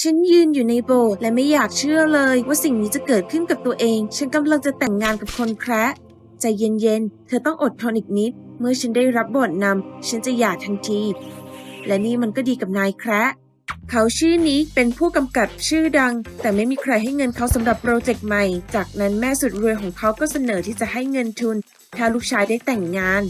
ฉันยืนอยู่ในโบสถ์และไม่อยากเชื่อเลยว่าสิ่งนี้จะเกิดขึ้นกับตัวเอง ฉันกำลังจะแต่งงานกับคนแคระใจเย็นๆ เธอต้องอดทนอีกนิด เมื่อฉันได้รับบทนำฉันจะหย่าทันที และนี่มันก็ดีกับนายแคระเขาชื่อนิกเป็นผู้กำกับชื่อดัง แต่ไม่มีใครให้เงินเขาสำหรับโปรเจกต์ใหม่ จากนั้นแม่สุดรวยของเขาก็เสนอที่จะให้เงินทุน ถ้าลูกชายได้แต่งงาน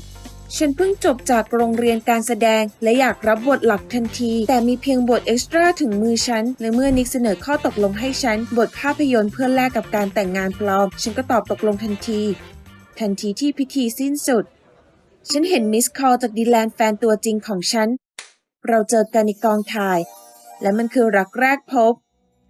ฉันเพิ่งจบจากโรงเรียนการแสดง และอยากรับบทหลักทันที แต่มีเพียงบทเอ็กซ์ตร้าถึงมือฉัน และเมื่อนิกเสนอข้อตกลงให้ฉัน บทภาพยนตร์เพื่อแลกกับการแต่งงานปลอม ฉันก็ตอบตกลงทันที ทันทีที่พิธีสิ้นสุด ฉันเห็นมิสคอลจากดีแลนแฟนตัวจริงของฉัน เราเจอกันในกองถ่าย และมันคือรักแรกพบ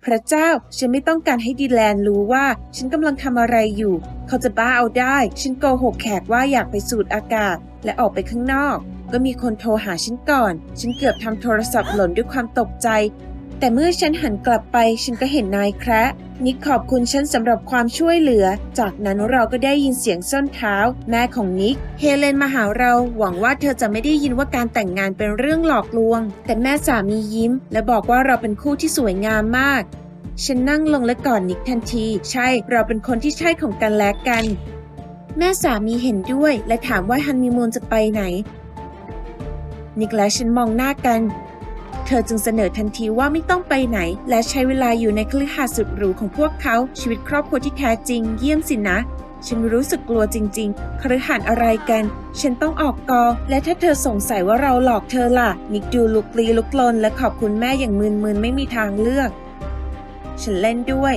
พระเจ้า ฉันไม่ต้องการให้ดีแลนรู้ว่า ฉันกำลังทำอะไรอยู่ เขาจะบ้าเอาได้ ฉันโกหกแขกว่าอยากไปสูดอากาศ และออกไปข้างนอก ก็มีคนโทรหาฉันก่อน ฉันเกือบทำโทรศัพท์หล่นด้วยความตกใจ แต่เมื่อฉันหันกลับไปฉันก็เห็นนายแคระนิกขอบคุณฉันสำหรับความช่วยเหลือ จากนั้นเราก็ได้ยินเสียงส้นเท้า แม่ของนิก เฮเลนมาหาเราหวังว่าเธอจะไม่ได้ยินว่าการแต่งงานเป็นเรื่องหลอกลวง แต่แม่สามียิ้ม และบอกว่าเราเป็นคู่ที่สวยงามมาก ฉันนั่งลงและกอดนิกทันที ใช่เราเป็นคนที่ใช่ของกันและกัน แม่สามีเห็นด้วย และถามว่าฮันนีมูนจะไปไหน นิกและฉันมองหน้ากัน เธอจึงเสนอทันทีว่าไม่ต้องไปไหน และใช้เวลาอยู่ในคฤหาสน์สุดหรูของพวกเขา ชีวิตครอบครัวที่แท้จริงเยี่ยมสินะ ฉันรู้สึกกลัวจริง ๆ คฤหาสน์อะไรกัน ฉันต้องออกกอง และถ้าเธอสงสัยว่าเราหลอกเธอล่ะ นิกดูลุกลีลุกลน และขอบคุณแม่อย่างมึนๆไม่มีทางเลือก ฉันเล่นด้วย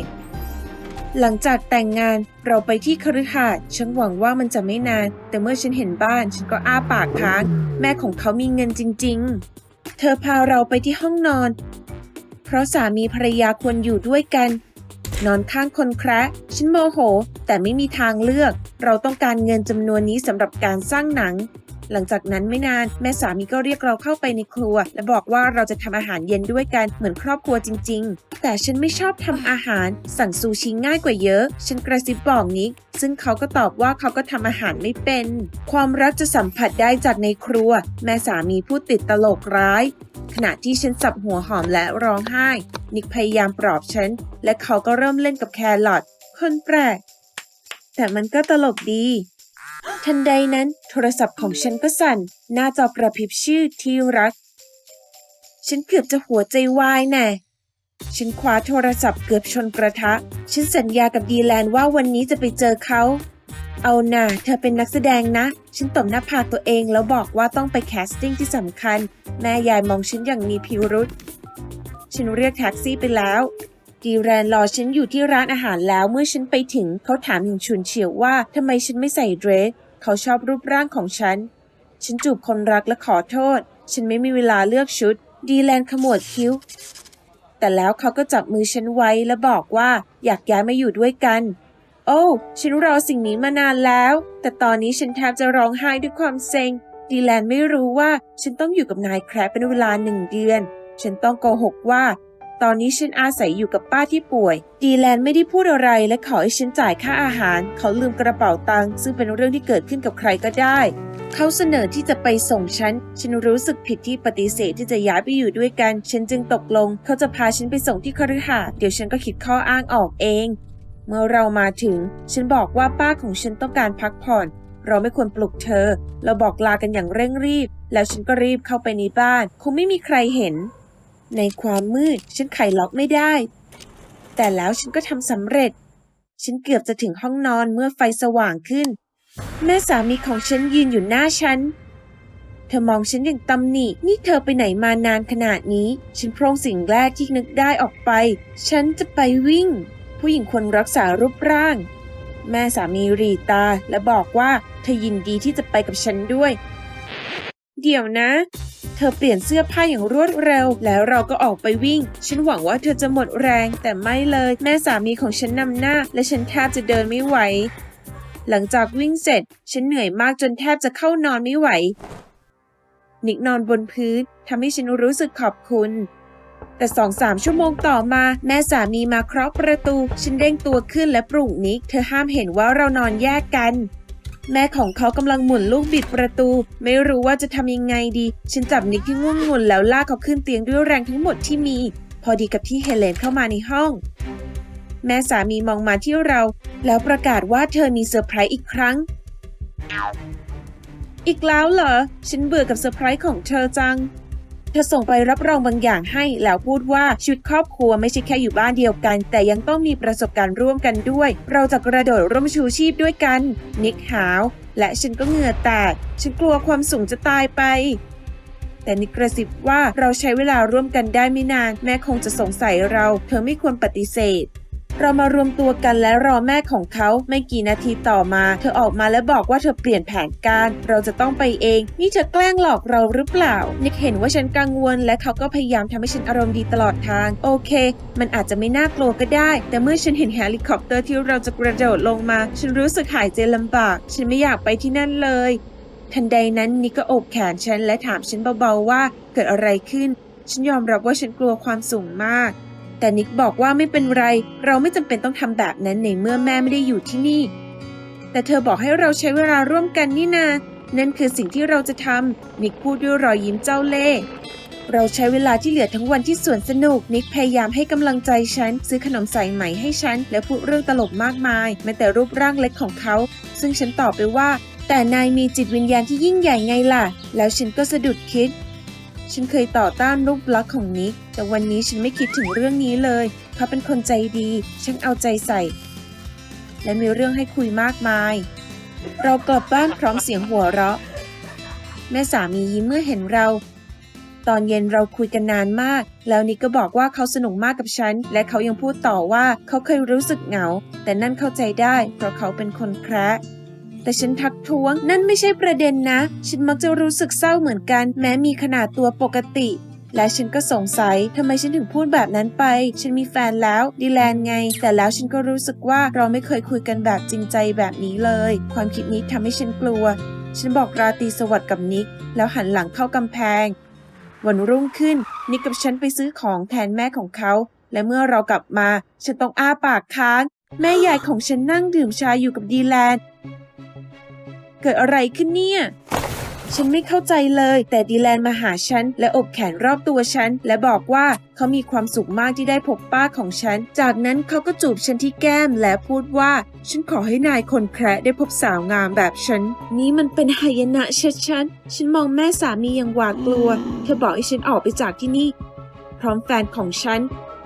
หลังจากแต่งงานเราไปที่คฤหาสน์ฉันหวังว่ามันจะไม่นาน แต่เมื่อฉันเห็นบ้าน ฉันก็อ้าปากค้าง แม่ของเขามีเงินจริง ๆ เธอพาเราไปที่ห้องนอน เพราะสามีภรรยาควรอยู่ด้วยกัน นอนข้างคนแคระฉันโมโห แต่ไม่มีทางเลือก เราต้องการเงินจำนวนนี้สำหรับการสร้างหนัง หลังจากนั้นไม่นาน แม่สามีก็เรียกเราเข้าไปในครัว และบอกว่าเราจะทำอาหารเย็นด้วยกันเหมือนครอบครัวจริง ๆ แต่ฉันไม่ชอบทำอาหาร สั่งซูชิง่ายกว่าเยอะ ฉันกระซิบบอกนิก ซึ่งเขาก็ตอบว่าเขาก็ทำอาหารไม่เป็น ความรักจะสัมผัสได้จากในครัว แม่สามีพูดติดตลกร้าย ขณะที่ฉันสับหัวหอมและร้องไห้ นิกพยายามปลอบฉัน และเขาก็เริ่มเล่นกับแครอทคนแปลกแต่มันก็ตลกดี ทันใดนั้นโทรศัพท์ของฉันก็สั่น หน้าจอกระพริบชื่อที่รัก ฉันเกือบจะหัวใจวายแน่ ฉันคว้าโทรศัพท์เกือบชนกระทะ ฉันสัญญากับดีแลนว่าวันนี้จะไปเจอเขา เอาหน่าเธอเป็นนักแสดงนะ ฉันตบหน้าผากตัวเองแล้วบอกว่าต้องไปแคสติ้งที่สำคัญ แม่ยายมองฉันอย่างมีพิรุษ ฉันเรียกแท็กซี่ไปแล้วดีแรนรอฉันอยู่ที่ร้านอาหารแล้วเมื่อฉันไปถึงเขาถามอย่างฉุนเฉียวว่าทำไมฉันไม่ใส่เดรส เขาชอบรูปร่างของฉัน ฉันจูบคนรักและขอโทษ ฉันไม่มีเวลาเลือกชุด ดีแลนขมวดคิ้ว แต่แล้วเขาก็จับมือฉันไว้และบอกว่าอยากย้ายมาอยู่ด้วยกัน โอ้ ฉันรอสิ่งนี้มานานแล้ว แต่ตอนนี้ฉันแทบจะร้องไห้ด้วยความเซ็ง ดีแลนไม่รู้ว่าฉันต้องอยู่กับนายแครบเป็นเวลาหนึ่งเดือน ฉันต้องโกหกว่า ตอนนี้ฉันอาศัยอยู่กับป้าที่ป่วย ดีแลนไม่ได้พูดอะไรและขอให้ฉันจ่ายค่าอาหาร เขาลืมกระเป๋าตังค์ซึ่งเป็นเรื่องที่เกิดขึ้นกับใครก็ได้ เขาเสนอที่จะไปส่งฉัน ฉันรู้สึกผิดที่ปฏิเสธที่จะย้ายไปอยู่ด้วยกัน ฉันจึงตกลง เขาจะพาฉันไปส่งที่คฤหาสน์เดี๋ยวฉันก็คิดข้ออ้างออกเอง เมื่อเรามาถึง ฉันบอกว่าป้าของฉันต้องการพักผ่อน เราไม่ควรปลุกเธอ เราบอกลากันอย่างเร่งรีบ แล้วฉันก็รีบเข้าไปในบ้าน คงไม่มีใครเห็น ในความมืดฉันไขล็อกไม่ได้ แต่แล้วฉันก็ทำสำเร็จ ฉันเกือบจะถึงห้องนอนเมื่อไฟสว่างขึ้น แม่สามีของฉันยืนอยู่หน้าฉัน เธอมองฉันอย่างตำหนิ นี่เธอไปไหนมานานขนาดนี้ ฉันโพร่งสิ่งแรกที่นึกได้ออกไป ฉันจะไปวิ่ง ผู้หญิงควรรักษารูปร่าง แม่สามีรีตาและบอกว่าเธอยินดีที่จะไปกับฉันด้วย เดี๋ยวนะ เธอเปลี่ยนเสื้อผ้าอย่างรวดเร็ว แล้วเราก็ออกไปวิ่ง ฉันหวังว่าเธอจะหมดแรง แต่ไม่เลย แม่สามีของฉันนำหน้า และฉันแทบจะเดินไม่ไหว หลังจากวิ่งเสร็จ ฉันเหนื่อยมากจนแทบจะเข้านอนไม่ไหว นิกนอนบนพื้นทำให้ฉันรู้สึกขอบคุณแต่สองสามชั่วโมงต่อมาแม่สามีมาเคาะประตู ฉันเร่งตัวขึ้นและปลุกนิก เธอห้ามเห็นว่าเรานอนแยกกัน แม่ของเขากำลังหมุนลูกบิดประตู ไม่รู้ว่าจะทำยังไงดี ฉันจับนิกที่ง่วงงุนแล้วลากเขาขึ้นเตียงด้วยแรงทั้งหมดที่มี พอดีกับที่เฮเลนเข้ามาในห้อง แม่สามีมองมาที่เรา แล้วประกาศว่าเธอมีเซอร์ไพรส์อีกครั้ง อีกแล้วเหรอ ฉันเบื่อกับเซอร์ไพรส์ของเธอจัง เธอส่งไปรับรองบางอย่างให้แล้วพูดว่าชีวิตครอบครัวไม่ใช่แค่อยู่บ้านเดียวกัน แต่ยังต้องมีประสบการณ์ร่วมกันด้วย เราจะกระโดดร่มชูชีพด้วยกัน นิกหาว และฉันก็เหงื่อแตก ฉันกลัวความสูงจะตายไปแต่นิกกระซิบว่าเราใช้เวลาร่วมกันได้ไม่นาน แม่คงจะสงสัยเรา เธอไม่ควรปฏิเสธ เรามารวมตัวกันและรอแม่ของเขาไม่กี่นาทีต่อมา เธอออกมาและบอกว่าเธอเปลี่ยนแผนการ เราจะต้องไปเอง นี่เธอแกล้งหลอกเราหรือเปล่านิกเห็นว่าฉันกังวล และเขาก็พยายามทำให้ฉันอารมณ์ดีตลอดทาง โอเค มันอาจจะไม่น่ากลัวก็ได้ แต่เมื่อฉันเห็นเฮลิคอปเตอร์ที่เราจะกระโดดลงมา ฉันรู้สึกหายใจลำบาก ฉันไม่อยากไปที่นั่นเลย ทันใดนั้นนิกก็โอบแขนฉันและถามฉันเบาๆว่าเกิดอะไรขึ้น ฉันยอมรับว่าฉันกลัวความสูงมาก แต่นิกบอกว่าไม่เป็นไร เราไม่จำเป็นต้องทำแบบนั้นในเมื่อแม่ไม่ได้อยู่ที่นี่ แต่เธอบอกให้เราใช้เวลาร่วมกันนี่นา นั่นคือสิ่งที่เราจะทำนิกพูดด้วยรอยยิ้มเจ้าเล่ห์เราใช้เวลาที่เหลือทั้งวันที่สวนสนุก นิกพยายามให้กำลังใจฉัน ซื้อขนมใส่ไหม่ให้ฉัน และพูดเรื่องตลกมากมาย แม้แต่รูปร่างเล็กของเขา ซึ่งฉันตอบไปว่า แต่นายมีจิตวิญญาณที่ยิ่งใหญ่ไงล่ะ แล้วฉันก็สะดุดคิด ฉันเคยต่อต้านรูปลักษณ์ของนิก แต่วันนี้ฉันไม่คิดถึงเรื่องนี้เลย เขาเป็นคนใจดีฉันเอาใจใส่ และมีเรื่องให้คุยมากมาย เรากลับบ้านพร้อมเสียงหัวเราะ แม่สามียิ้มเมื่อเห็นเรา ตอนเย็นเราคุยกันนานมาก แล้วนิกก็บอกว่าเขาสนุกมากกับฉัน และเขายังพูดต่อว่าเขาเคยรู้สึกเหงา แต่นั่นเข้าใจได้ เพราะเขาเป็นคนแคระ แต่ฉันทักท้วง นั่นไม่ใช่ประเด็นนะ ฉันมักจะรู้สึกเศร้าเหมือนกัน แม้มีขนาดตัวปกติ และฉันก็สงสัยทำไมฉันถึงพูดแบบนั้นไป ฉันมีแฟนแล้วดีแลนไง แต่แล้วฉันก็รู้สึกว่าเราไม่เคยคุยกันแบบจริงใจแบบนี้เลย ความคิดนี้ทำให้ฉันกลัว ฉันบอกราตรีสวัสดิ์กับนิก แล้วหันหลังเข้ากำแพง วันรุ่งขึ้น นิกกับฉันไปซื้อของแทนแม่ของเขา และเมื่อเรากลับมา ฉันต้องอ้าปากค้างแม่ยายของฉันนั่งดื่มชาอยู่กับดีแลน กิดอะไรขึ้นเนี่ย ฉันไม่เข้าใจเลย แต่ดีแลนมาหาฉัน และอบแขนรอบตัวฉัน และบอกว่าเขามีความสุขมากที่ได้พบป้าของฉัน จากนั้นเขาก็จูบฉันที่แก้มและพูดว่า ฉันขอให้นายคนแคระได้พบสาวงามแบบฉัน นี่มันเป็นหายนะชัดๆฉันมองแม่สามีอย่างหวาดกลัว เธอบอกให้ฉันออกไปจากที่นี่ พร้อมแฟนของฉัน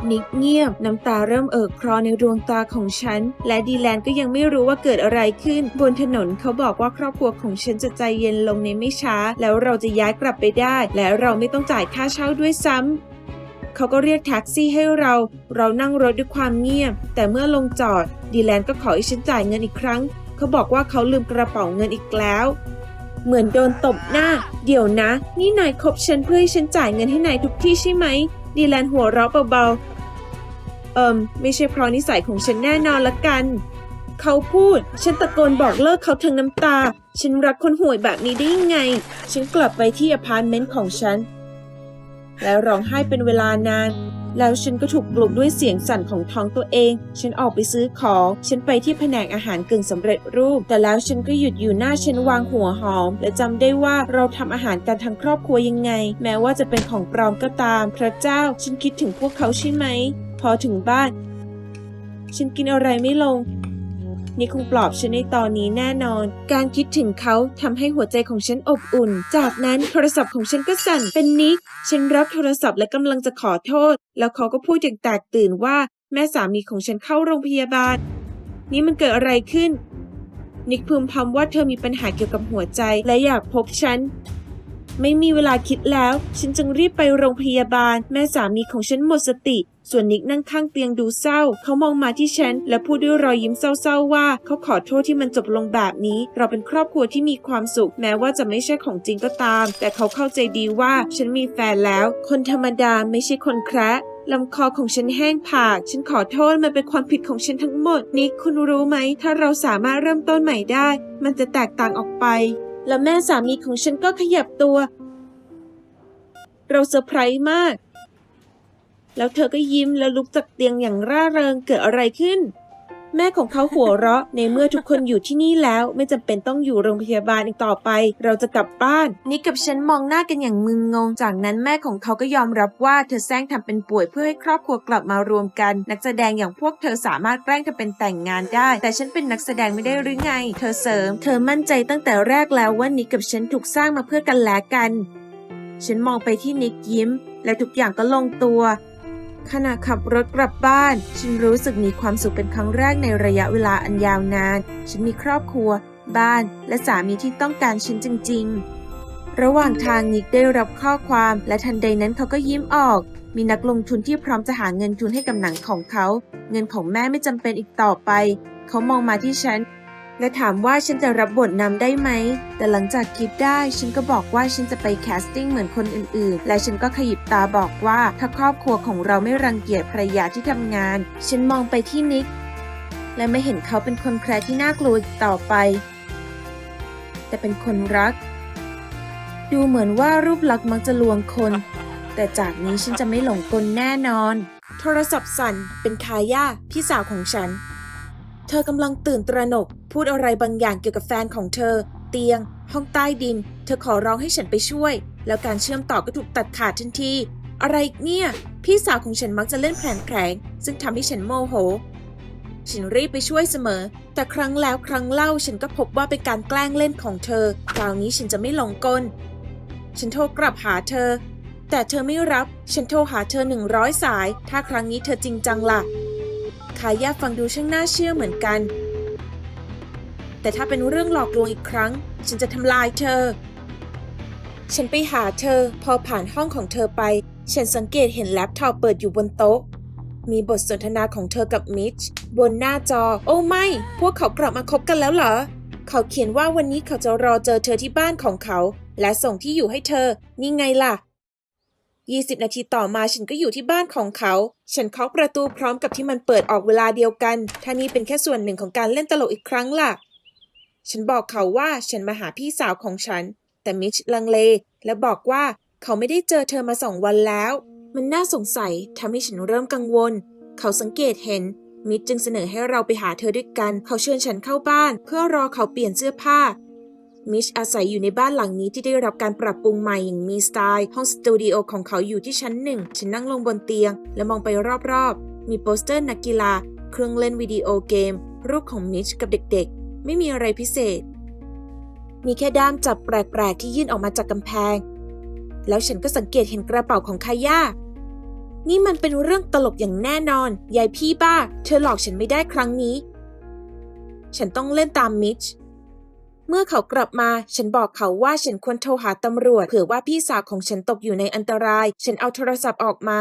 นิกเงียบ น้ำตาเริ่มเอ่อคลอในดวงตาของฉัน และดีแลนก็ยังไม่รู้ว่าเกิดอะไรขึ้น บนถนนเขาบอกว่าครอบครัวของฉันจะใจเย็นลงในไม่ช้า แล้วเราจะย้ายกลับไปได้ และเราไม่ต้องจ่ายค่าเช่าด้วยซ้ำเขาก็เรียกแท็กซี่ให้เรา เรานั่งรถด้วยความเงียบ แต่เมื่อลงจอด ดีแลนก็ขอให้ฉันจ่ายเงินอีกครั้ง เขาบอกว่าเขาลืมกระเป๋าเงินอีกแล้ว เหมือนโดนตบหน้า เดี๋ยวนะ นี่นายคบฉันเพื่อให้ฉันจ่ายเงินให้นายทุกที่ใช่ไหม ดีแลนหัวเราะเบาๆ เอิมไม่ใช่เพราะนิสัยของฉันแน่นอนละกัน เขาพูด ฉันตะโกนบอกเลิกเขาทั้งน้ำตา ฉันรักคนห่วยแบบนี้ได้ยังไง ฉันกลับไปที่อพาร์ตเมนต์ของฉัน และร้องไห้เป็นเวลานาน แล้วฉันก็ถูกปลุกด้วยเสียงสั่นของท้องตัวเอง ฉันออกไปซื้อของ ฉันไปที่แผนกอาหารกึ่งสำเร็จรูป แต่แล้วฉันก็หยุดอยู่หน้าฉันวางหัวหอม และจำได้ว่าเราทำอาหารกันทั้งครอบครัวยังไง แม้ว่าจะเป็นของปลอมก็ตาม พระเจ้า ฉันคิดถึงพวกเขาใช่ไหม พอถึงบ้าน ฉันกินอะไรไม่ลง นี่คงปลอบฉันในตอนนี้แน่นอน การคิดถึงเขาทำให้หัวใจของฉันอบอุ่น จากนั้นโทรศัพท์ของฉันก็สั่นเป็นนิก ฉันรับโทรศัพท์และกำลังจะขอโทษ แล้วเขาก็พูดอย่างแตกตื่นว่าแม่สามีของฉันเข้าโรงพยาบาล นี่มันเกิดอะไรขึ้น นิกพึมพำว่าเธอมีปัญหาเกี่ยวกับหัวใจและอยากพบฉัน ไม่มีเวลาคิดแล้ว ฉันจึงรีบไปโรงพยาบาล แม่สามีของฉันหมดสติ ส่วนนิกนั่งข้างเตียงดูเศร้า เขามองมาที่ฉัน และพูดด้วยรอยยิ้มเศร้าๆว่า เขาขอโทษที่มันจบลงแบบนี้ เราเป็นครอบครัวที่มีความสุข แม้ว่าจะไม่ใช่ของจริงก็ตาม แต่เขาเข้าใจดีว่าฉันมีแฟนแล้ว คนธรรมดาไม่ใช่คนแคระลำคอของฉันแห้งผาก ฉันขอโทษ มันเป็นความผิดของฉันทั้งหมด นิกคุณรู้ไหม ถ้าเราสามารถเริ่มต้นใหม่ได้ มันจะแตกต่างออกไป แล้วแม่สามีของฉันก็ขยับตัว เราเซอร์ไพรส์มาก แล้วเธอก็ยิ้มแล้วลุกจากเตียงอย่างร่าเริงเกิดอะไรขึ้น แม่ของเขาหัวเราะ ในเมื่อทุกคนอยู่ที่นี่แล้วไม่จำเป็นต้องอยู่โรงพยาบาลอีกต่อไป เราจะกลับบ้าน นิกกับฉันมองหน้ากันอย่างมึนงง จากนั้นแม่ของเขาก็ยอมรับว่าเธอแซงทำเป็นป่วยเพื่อให้ครอบครัวกลับมารวมกัน นักแสดงอย่างพวกเธอสามารถแกล้งทำเป็นแต่งงานได้ แต่ฉันเป็นนักแสดงไม่ได้หรือไง เธอเสริม เธอมั่นใจตั้งแต่แรกแล้วว่านิกกับฉันถูกสร้างมาเพื่อกันและกัน ฉันมองไปที่นิกยิ้ม และทุกอย่างก็ลงตัว ขณะขับรถกลับบ้าน ฉันรู้สึกมีความสุขเป็นครั้งแรกในระยะเวลาอันยาวนาน ฉันมีครอบครัว บ้าน และสามีที่ต้องการฉันจริง ๆ ระหว่างทางนิกได้รับข้อความและทันใดนั้นเขาก็ยิ้มออก มีนักลงทุนที่พร้อมจะหาเงินทุนให้กับหนังของเขา เงินของแม่ไม่จำเป็นอีกต่อไป เขามองมาที่ฉัน และถามว่าฉันจะรับบทนำได้ไหม แต่หลังจากคิดได้ฉันก็บอกว่าฉันจะไปแคสติ้งเหมือนคนอื่นๆ และฉันก็ขยิบตาบอกว่าถ้าครอบครัวของเราไม่รังเกียจภรรยาที่ทำงาน ฉันมองไปที่นิก และไม่เห็นเขาเป็นคนแคร์ที่น่ากลัวต่อไป แต่เป็นคนรัก ดูเหมือนว่ารูปลักษณ์มักจะลวงคน แต่จากนี้ฉันจะไม่หลงกลแน่นอน โทรศัพท์สั่นเป็นคาย่าพี่สาวของฉัน เธอกำลังตื่นตระหนก พูดอะไรบางอย่างเกี่ยวกับแฟนของเธอ เตียง ห้องใต้ดิน เธอขอร้องให้ฉันไปช่วย แล้วการเชื่อมต่อก็ถูกตัดขาดทันที อะไรอีกเนี่ย พี่สาวของฉันมักจะเล่นแผลงแผลงซึ่งทำให้ฉันโมโห ฉันรีบไปช่วยเสมอ แต่ครั้งแล้วครั้งเล่าฉันก็พบว่าเป็นการแกล้งเล่นของเธอ คราวนี้ฉันจะไม่หลงกล ฉันโทรกลับหาเธอ แต่เธอไม่รับ ฉันโทรหาเธอหนึ่งร้อยสาย ถ้าครั้งนี้เธอจริงจังล่ะ คายาฟังดูช่างน่าเชื่อเหมือนกัน แต่ถ้าเป็นเรื่องหลอกลวงอีกครั้ง ฉันจะทำลายเธอ ฉันไปหาเธอ พอผ่านห้องของเธอไป ฉันสังเกตเห็นแล็ปท็อปเปิดอยู่บนโต๊ะ มีบทสนทนาของเธอกับมิชบนหน้าจอ โอ้ไม่ พวกเขากลับมาคบกันแล้วเหรอ เขาเขียนว่าวันนี้เขาจะรอเจอเธอที่บ้านของเขา และส่งที่อยู่ให้เธอ นี่ไงล่ะ 20 นาทีต่อมาฉันก็อยู่ที่บ้านของเขา ฉันเคาะประตูพร้อมกับที่มันเปิดออกเวลาเดียวกันท่านี้เป็นแค่ส่วนหนึ่งของการเล่นตลกอีกครั้งล่ะ ฉันบอกเขาว่าฉันมาหาพี่สาวของฉัน แต่มิชลังเล และบอกว่าเขาไม่ได้เจอเธอมาสองวันแล้ว มันน่าสงสัยทำให้ฉันเริ่มกังวล เขาสังเกตเห็น มิชจึงเสนอให้เราไปหาเธอด้วยกัน เขาเชิญฉันเข้าบ้าน เพื่อรอเขาเปลี่ยนเสื้อผ้า มิชอาศัยอยู่ในบ้านหลังนี้ที่ได้รับการปรับปรุงใหม่อย่างมีสไตล์ ห้องสตูดิโอของเขาอยู่ที่ชั้นหนึ่งฉันนั่งลงบนเตียง และมองไปรอบๆ มีโปสเตอร์นักกีฬา เครื่องเล่นวิดีโอเกม รูปของมิชกับเด็กๆ ไม่มีอะไรพิเศษ มีแค่ด้ามจับแปลกๆ ที่ยื่นออกมาจากกำแพง แล้วฉันก็สังเกตเห็นกระเป๋าของคาย่านี่มันเป็นเรื่องตลกอย่างแน่นอน ยายพี่บ้า เธอหลอกฉันไม่ได้ครั้งนี้ ฉันต้องเล่นตามมิช เมื่อเขากลับมา ฉันบอกเขาว่าฉันควรโทรหาตำรวจเผื่อว่าพี่สาวของฉันตกอยู่ในอันตราย ฉันเอาโทรศัพท์ออกมา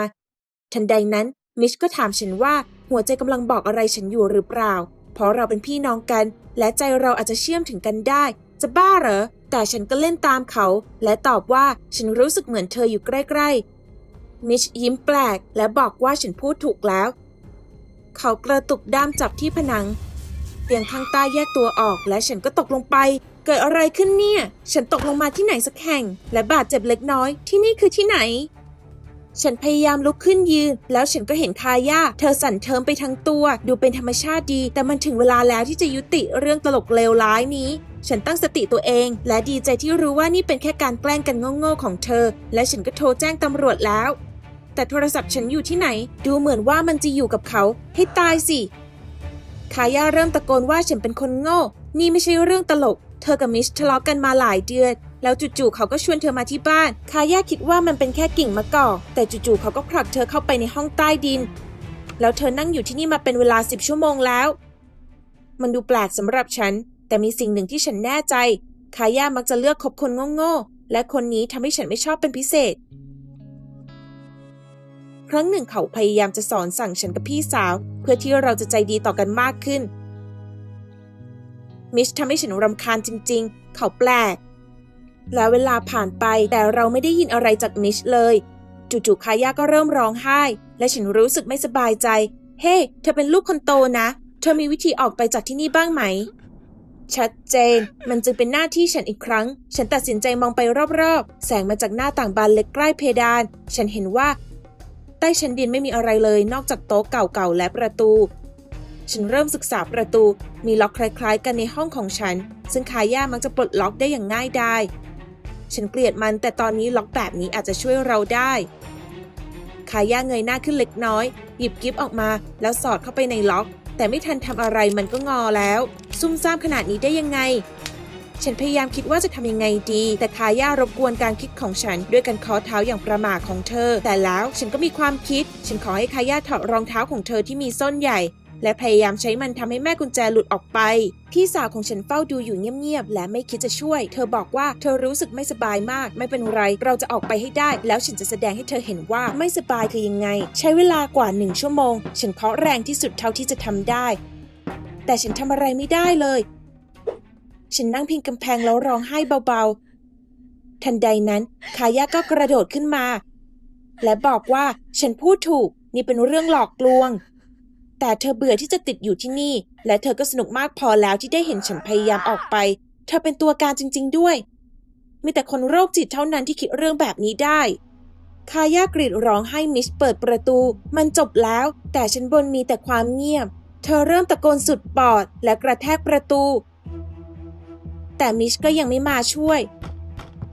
ทันใดนั้น มิชก็ถามฉันว่าหัวใจกำลังบอกอะไรฉันอยู่หรือเปล่า เพราะเราเป็นพี่น้องกัน และใจเราอาจจะเชื่อมถึงกันได้ จะบ้าเหรอ แต่ฉันก็เล่นตามเขา และตอบว่าฉันรู้สึกเหมือนเธออยู่ใกล้ๆ มิชยิ้มแปลก และบอกว่าฉันพูดถูกแล้ว เขากระตุกด้ามจับที่ผนัง ตียงข้างใต้แยกตัวออก และฉันก็ตกลงไป เกิดอะไรขึ้นเนี่ย ฉันตกลงมาที่ไหนสักแห่ง และบาดเจ็บเล็กน้อย ที่นี่คือที่ไหน ฉันพยายามลุกขึ้นยืน แล้วฉันก็เห็นคาย่า เธอสั่นเทิมไปทั้งตัว ดูเป็นธรรมชาติดี แต่มันถึงเวลาแล้วที่จะยุติเรื่องตลกเลวร้ายนี้ ฉันตั้งสติตัวเอง และดีใจที่รู้ว่านี่เป็นแค่การแกล้งกันโง่ๆของเธอ และฉันก็โทรแจ้งตำรวจแล้วแต่โทรศัพท์ฉันอยู่ที่ไหน ดูเหมือนว่ามันจะอยู่กับเขา ให้ตายสิ คาย่าเริ่มตะโกนว่าฉันเป็นคนโง่ นี่ไม่ใช่เรื่องตลก เธอกับมิชทะเลาะกันมาหลายเดือน แล้วจู่ๆเขาก็ชวนเธอมาที่บ้าน คาย่าคิดว่ามันเป็นแค่กิ่งมะกอกแต่จู่ๆเขาก็ผลักเธอเข้าไปในห้องใต้ดิน แล้วเธอนั่งอยู่ที่นี่มาเป็นเวลาสิบชั่วโมงแล้ว มันดูแปลกสำหรับฉัน แต่มีสิ่งหนึ่งที่ฉันแน่ใจ คาย่ามักจะเลือกคบคนโง่ๆและคนนี้ทำให้ฉันไม่ชอบเป็นพิเศษ ครั้งหนึ่งเขาพยายามจะสอนสั่งฉันกับพี่สาว เพื่อที่เราจะใจดีต่อกันมากขึ้น มิชทำให้ฉันรำคาญจริง ๆ เขาแปลก แล้วเวลาผ่านไปแต่เราไม่ได้ยินอะไรจากมิชเลยจู่ๆคาย่าก็เริ่มร้องไห้ และฉันรู้สึกไม่สบายใจ เฮ้เธอเป็นลูกคนโตนะ เธอมีวิธีออกไปจากที่นี่บ้างไหม ชัดเจน มันจึงเป็นหน้าที่ฉันอีกครั้ง ฉันตัดสินใจมองไปรอบๆ แสงมาจากหน้าต่างบานเล็กใกล้เพดาน ฉันเห็นว่า ใต้ชั้นดินไม่มีอะไรเลยนอกจากโต๊ะเก่าๆและประตู ฉันเริ่มศึกษาประตู มีล็อกคล้ายๆ กันในห้องของฉัน ซึ่งคาย่ามักจะปลดล็อกได้อย่างง่ายดายฉันเกลียดมันแต่ตอนนี้ล็อกแบบนี้อาจจะช่วยเราได้ คาย่าเงยหน้าขึ้นเล็กน้อย หยิบกิฟต์ออกมาแล้วสอดเข้าไปในล็อก แต่ไม่ทันทำอะไรมันก็งอแล้ว ซุ่มซ่ามขนาดนี้ได้ยังไง ฉันพยายามคิดว่าจะทำยังไงดี แต่คาย่ารบกวนการคิดของฉัน ด้วยการเคอเท้าอย่างประหม่าของเธอ แต่แล้วฉันก็มีความคิด ฉันขอให้คาย่าถอดรองเท้าของเธอที่มีส้นใหญ่ และพยายามใช้มันทำให้แม่กุญแจหลุดออกไป พี่สาวของฉันเฝ้าดูอยู่เงียบๆและไม่คิดจะช่วย เธอบอกว่าเธอรู้สึกไม่สบายมาก ไม่เป็นไร เราจะออกไปให้ได้ แล้วฉันจะแสดงให้เธอเห็นว่าไม่สบายคือยังไง ใช้เวลากว่าหนึ่งชั่วโมง ฉันเคาะแรงที่สุดเท่าที่จะทำได้ แต่ฉันทำอะไรไม่ได้เลย ฉันนั่งพิงกำแพงแล้วร้องไห้เบาๆ ทันใดนั้นคายาก็กระโดดขึ้นมา และบอกว่าฉันพูดถูกนี่เป็นเรื่องหลอกลวง แต่เธอเบื่อที่จะติดอยู่ที่นี่ และเธอก็สนุกมากพอแล้วที่ได้เห็นฉันพยายามออกไป เธอเป็นตัวการจริง ๆ ด้วย มีแต่คนโรคจิตเท่านั้นที่คิดเรื่องแบบนี้ได้คายากรีดร้องให้มิชเปิดประตู มันจบแล้ว แต่ชั้นบนมีแต่ความเงียบ เธอเริ่มตะโกนสุดปอดและกระแทกประตู แต่มิชก็ยังไม่มาช่วย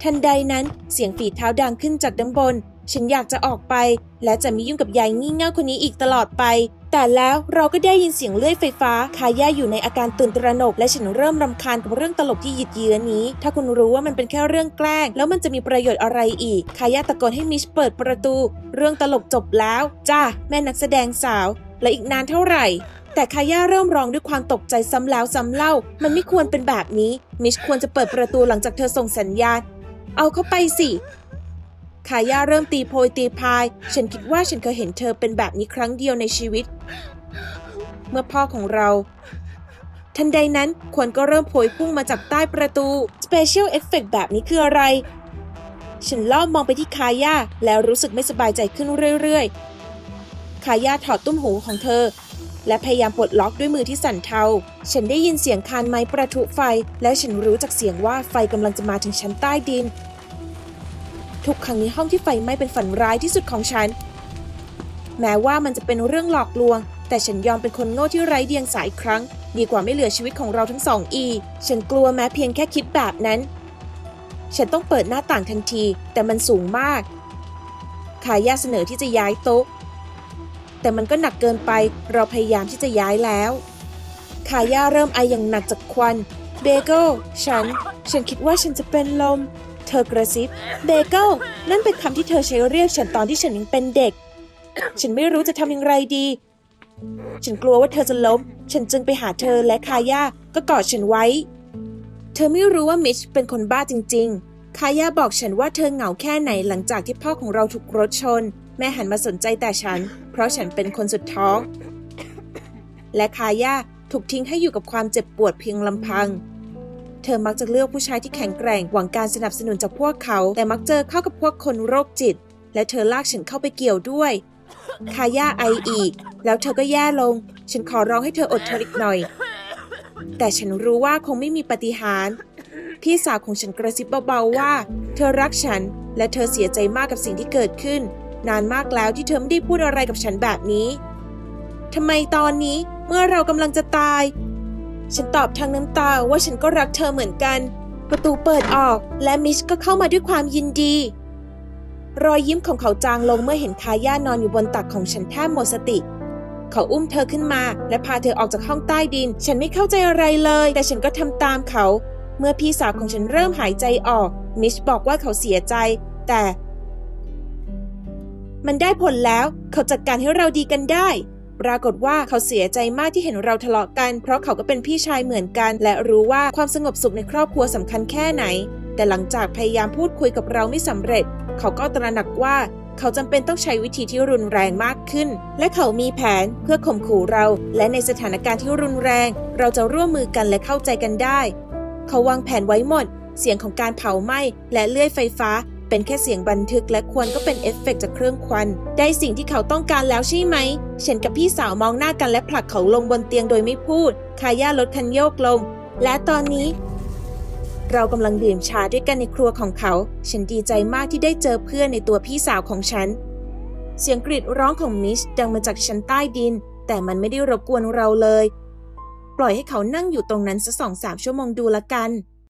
ทันใดนั้นเสียงฝีเท้าดังขึ้นจากด้านบน ฉันอยากจะออกไป และจะไม่ยุ่งกับยายงี่เง่าคนนี้อีกตลอดไป แต่แล้วเราก็ได้ยินเสียงเลื่อยไฟฟ้า คาย่าอยู่ในอาการตื่นตระหนก และฉันเริ่มรำคาญกับเรื่องตลกที่หยิดเยื้อนี้ ถ้าคุณรู้ว่ามันเป็นแค่เรื่องแกล้ง แล้วมันจะมีประโยชน์อะไรอีก คาย่าตะโกนให้มิชเปิดประตู เรื่องตลกจบแล้ว จ้าแม่นักแสดงสาว และอีกนานเท่าไหร่ แต่คาย่าเริ่มร้องด้วยความตกใจซ้ำแล้วซ้ำเล่า มันไม่ควรเป็นแบบนี้ มิชควรจะเปิดประตูหลังจากเธอส่งสัญญาณ เอาเข้าไปสิคาย่าเริ่มตีโพยตีพาย ฉันคิดว่าฉันเคยเห็นเธอเป็นแบบนี้ครั้งเดียวในชีวิต เมื่อพ่อของเรา ทันใดนั้นควนก็เริ่มโผยพุ่งมาจากใต้ประตู Special Effect แบบนี้คืออะไร ฉันลอบมองไปที่คาย่าแล้วรู้สึกไม่สบายใจขึ้นเรื่อยๆ คาย่าถอดตุ้มหูของเธอ และพยายามปลดล็อกด้วยมือที่สั่นเทา ฉันได้ยินเสียงคานไม้ประทุไฟ และฉันรู้จากเสียงว่าไฟกำลังจะมาถึงชั้นใต้ดิน ทุกครั้งในห้องที่ไฟไหม้เป็นฝันร้ายที่สุดของฉัน แม้ว่ามันจะเป็นเรื่องหลอกลวง แต่ฉันยอมเป็นคนโง่ที่ไร้เดียงสายครั้ง ดีกว่าไม่เหลือชีวิตของเราทั้งสองอี ฉันกลัวแม้เพียงแค่คิดแบบนั้น ฉันต้องเปิดหน้าต่างทันที แต่มันสูงมาก ขายาเสนอที่จะย้ายโต๊ะ แต่มันก็หนักเกินไปเราพยายามที่จะย้ายแล้วขาย่าเริ่มไออย่างหนักจากควัน เบเกิลฉัน ฉันคิดว่าฉันจะเป็นลม เธอกระซิบ เบเกิลนั่นเป็นคำที่เธอใช้เรียกฉันตอนที่ฉันยังเป็นเด็ก ฉันไม่รู้จะทำอย่างไรดี ฉันกลัวว่าเธอจะล้ม ฉันจึงไปหาเธอและคาย่าก็กอดฉันไว้ เธอไม่รู้ว่ามิชเป็นคนบ้าจริง ๆ คาย่าบอกฉันว่าเธอเหงาแค่ไหนหลังจากที่พ่อของเราถูกรถชน แม่หันมาสนใจแต่ฉัน เพราะฉันเป็นคนสุดท้อง และคาย่าถูกทิ้งให้อยู่กับความเจ็บปวดเพียงลำพัง เธอมักจะเลือกผู้ชายที่แข็งแกร่งหวังการสนับสนุนจากพวกเขา แต่มักเจอเข้ากับพวกคนโรคจิต และเธอลากฉันเข้าไปเกี่ยวด้วยคาย่าไออีก แล้วเธอก็แย่ลง ฉันขอร้องให้เธออดทนอีกหน่อย แต่ฉันรู้ว่าคงไม่มีปาฏิหารย์พี่สาวของฉันกระซิบเบาๆว่า เธอรักฉัน และเธอเสียใจมากกับสิ่งที่เกิดขึ้น นานมากแล้วที่เธอไม่ได้พูดอะไรกับฉันแบบนี้ทำไมตอนนี้เมื่อเรากำลังจะตาย ฉันตอบทางน้ำตาว่าฉันก็รักเธอเหมือนกัน ประตูเปิดออกและมิชก็เข้ามาด้วยความยินดี รอยยิ้มของเขาจางลงเมื่อเห็นคาย่านอนอยู่บนตักของฉันแทบหมดสติ เขาอุ้มเธอขึ้นมา และพาเธอออกจากห้องใต้ดิน ฉันไม่เข้าใจอะไรเลย แต่ฉันก็ทำตามเขา เมื่อพี่สาวของฉันเริ่มหายใจออก มิชบอกว่าเขาเสียใจ แต่ มันได้ผลแล้ว เขาจัดการให้เราดีกันได้ ปรากฏว่าเขาเสียใจมากที่เห็นเราทะเลาะกัน เพราะเขาก็เป็นพี่ชายเหมือนกัน และรู้ว่าความสงบสุขในครอบครัวสำคัญแค่ไหน แต่หลังจากพยายามพูดคุยกับเราไม่สำเร็จ เขาก็ตระหนักว่าเขาจำเป็นต้องใช้วิธีที่รุนแรงมากขึ้น และเขามีแผนเพื่อข่มขู่เรา และในสถานการณ์ที่รุนแรง เราจะร่วมมือกันและเข้าใจกันได้ เขาวางแผนไว้หมด เสียงของการเผาไหม้และเลื่อยไฟฟ้า เป็นแค่เสียงบันทึกและควรก็เป็นเอฟเฟกต์จากเครื่องควัน ได้สิ่งที่เขาต้องการแล้วใช่ไหมฉันกับพี่สาวมองหน้ากันและผลักเขาลงบนเตียงโดยไม่พูด คาย่าลดคันโยกลง และตอนนี้ เรากำลังดื่มชาด้วยกันในครัวของเขา ฉันดีใจมากที่ได้เจอเพื่อนในตัวพี่สาวของฉัน เสียงกรีดร้องของมิชดังมาจากชั้นใต้ดิน แต่มันไม่ได้รบกวนเราเลย ปล่อยให้เขานั่งอยู่ตรงนั้นสักสองสามชั่วโมงดูละกัน